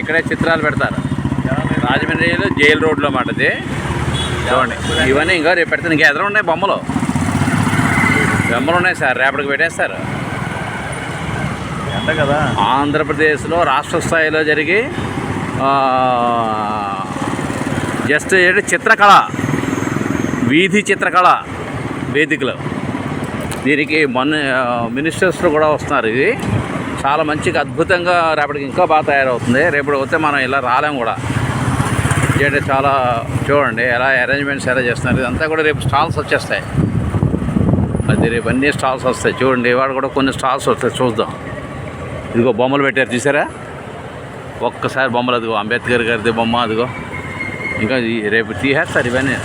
ఇక్కడే చిత్రాలు పెడతారు. రాజమండ్రిలో జైల్ రోడ్లో మాట ఇది చూడండి. ఇవన్నీ ఇంకా రేపు పెడతాను ఇంకా ఎదురు ఉన్నాయి బొమ్మలు. బొమ్మలు ఉన్నాయి సార్. రేపటికి పెట్టేస్తారు. ఎంత కదా. ఆంధ్రప్రదేశ్లో రాష్ట్ర స్థాయిలో జరిగి జస్ట్ ఏంటి? చిత్రకళ. వీధి చిత్రకళ వేదికలో. దీనికి మొన్న మినిస్టర్స్ కూడా వస్తున్నారు ఇది చాలా మంచిగా అద్భుతంగా రేపటికి ఇంకా బాగా తయారవుతుంది. రేపటి వస్తే మనం ఇలా రాలేం కూడా. ఏంటంటే చాలా చూడండి ఎలా అరేంజ్మెంట్స్ ఎలా చేస్తున్నారు ఇదంతా కూడా రేపు స్టాల్స్ వచ్చేస్తాయి. అది రేపు అన్ని స్టాల్స్ వస్తాయి. చూడండి ఇవాడు కూడా కొన్ని స్టాల్స్ వస్తాయి చూద్దాం. ఇదిగో బొమ్మలు పెట్టారు చూసారా ఒక్కసారి బొమ్మలు అదిగో అంబేద్కర్ గారిది బొమ్మ అదిగో. ఇంకా రేపు తీసేస్తారు ఇవన్నీ.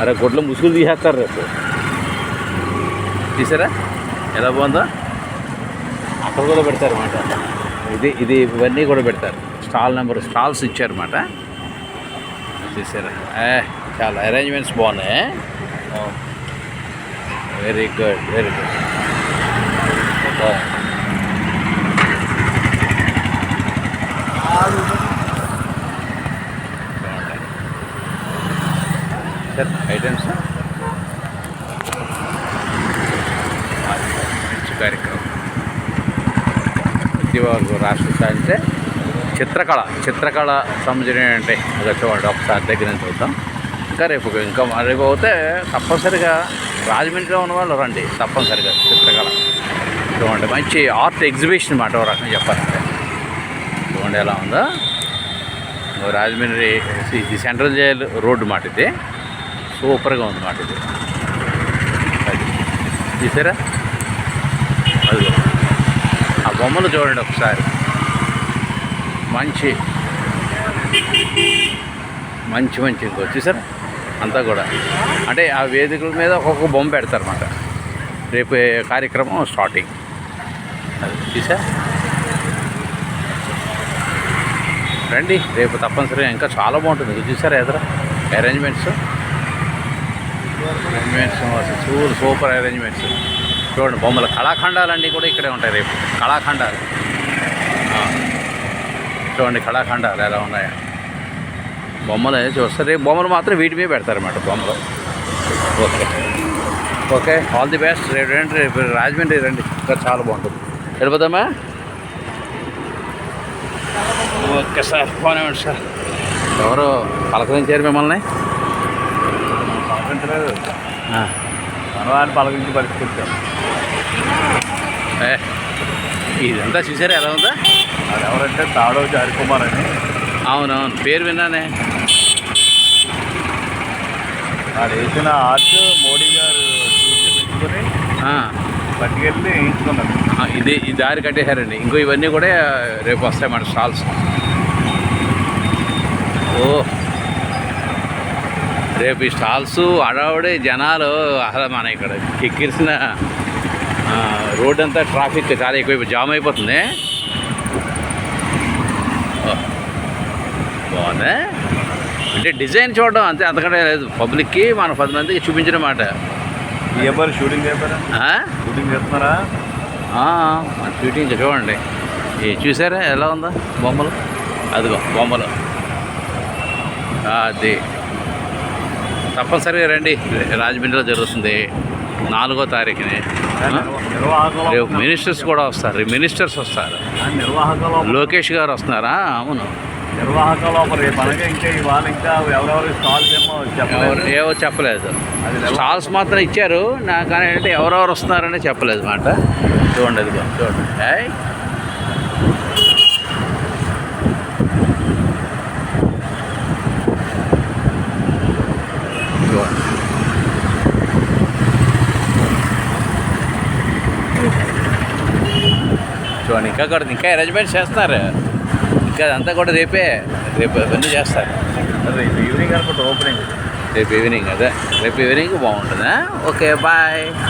అరే గుడ్లు ముసుగులు తీసేస్తారు రేపు. తీసారా? ఎలా బాగుందో? అక్కడ కూడా పెడతారు అన్నమాట ఇది ఇది ఇవన్నీ కూడా పెడతారు. స్టాల్ నెంబర్ స్టాల్స్ ఇచ్చారన్నమాట. చూసారా? ఏ, చాలా అరేంజ్మెంట్స్ బాగున్నాయి. Very good very good sir items మంచి కార్యక్రమం ప్రతివారు రాష్ట్ర స్థాయి చిత్రకళ చిత్రకళ సంబంధించిన అంటే చూడండి ఒకసారి దగ్గర నుంచి చూద్దాం. ఇంకా రేపు ఇంకా రేపు పోతే తప్పనిసరిగా రాజమండ్రిలో ఉన్న వాళ్ళు రండి. తప్పనిసరిగా చిత్రకళ. చూడండి మంచి ఆర్ట్ ఎగ్జిబిషన్ మాట ఒక రకంగా చెప్పాలంటే. చూడండి ఎలా ఉందో? రాజమండ్రి ఇది సెంట్రల్ జైల్ రోడ్డు మాట ఇది. సూపర్గా ఉంది మాట ఇది. అది. చూసారా అది బొమ్మలు చూడండి ఒకసారి. మంచి. మంచి మంచి ఇంకో చూసారా? అంతా కూడా. అంటే ఆ వేదికల మీద ఒక్కొక్క బొమ్మ పెడతారన్నమాట. రేపు కార్యక్రమం స్టార్టింగ్. అది చూసా రండి రేపు తప్పనిసరిగా ఇంకా చాలా బాగుంటుంది. ఇది చూసారా ఎదురా? Arrangements arrangements super arrangements. చూడండి బొమ్మల. కళాఖండాలన్నీ కూడా ఇక్కడే ఉంటాయి రేపు. కళాఖండాలు. చూడండి కళాఖండాలు ఎలా ఉన్నాయో. బొమ్మలు అయితే చూస్తారు. రేపు బొమ్మలు మాత్రం వీటి మీద పెడతారన్నమాట బొమ్మలు. Okay. Okay all the best. రేపు రండి రేపు రాజమండ్రి రండి. ఇంకా చాలా బాగుంటుంది. వెళ్ళిపోతామా ఓకే సార్ పోనివ్వండి సార్. ఎవరు పలకరించారు మిమ్మల్ని? పలకించలేదు ఆ. మనవాడిని పలకించి పరిస్థితి ఏ, ఇదంతా చూసారా? ఎలా ఉందా? అది ఎవరంటే తాడో హరికుమార్ అని. అవునవును. పేరు విన్నానే. వాడు వేసిన ఆర్ట్ మోడీ గారు చూసి ఆ, పట్టుకెళ్ళి వేయించుకున్నారు ఆ, ఇది ఈ దారి కట్టేశారండి. ఇంకో ఇవన్నీ కూడా రేపు వస్తాయి మన స్టాల్స్. ఓ. రేపు ఈ స్టాల్స్ అడవుడి జనాలు అసలు మన ఇక్కడ ఎక్కిరిసిన రోడ్ అంతా ట్రాఫిక్ చాలా ఎక్కువ జామ్ అయిపోతుంది. బాగుందా? అంటే డిజైన్ చూడడం అంతే అంతకంటే లేదు. పబ్లిక్కి మన పది మందికి చూపించిన మాట. షూటింగ్? షూటింగ్ చేస్తున్నారా? షూటింగ్ చూడండి. చూసారా? ఎలా ఉందో? బొమ్మలు? అదిగో బొమ్మలు. అది. తప్పనిసరిగా రండి. రాజమండ్రిలో జరుగుతుంది నాలుగో తారీఖుని. రేపు మినిస్టర్స్ కూడా వస్తారు. రేపు మినిస్టర్స్ వస్తారు. నిర్వాహకులు లోకేష్ గారు వస్తున్నారా? అవును. ఇంకా ఇవాళ ఇంకా ఎవరెవరి స్టాల్స్ ఏమో చెప్పలేదు. ఏవో చెప్పలేదు. స్టాల్స్ మాత్రం ఇచ్చారు. నా కానీ అంటే ఎవరెవరు వస్తున్నారని చెప్పలేదు మాట. చూడండి. చూడండి. చూడండి ఇంకా కూడా ఇంకా అరేంజ్మెంట్స్ చేస్తున్నారు. ఇంకా అదంతా కూడా రేపే. రేపు అవన్నీ చేస్తారు. రేపు ఈవినింగ్ అనుకుంటా ఓపెనింగ్ రేపు ఈవినింగ్ అదే. రేపు ఈవినింగ్ బాగుంటుందా? Okay bye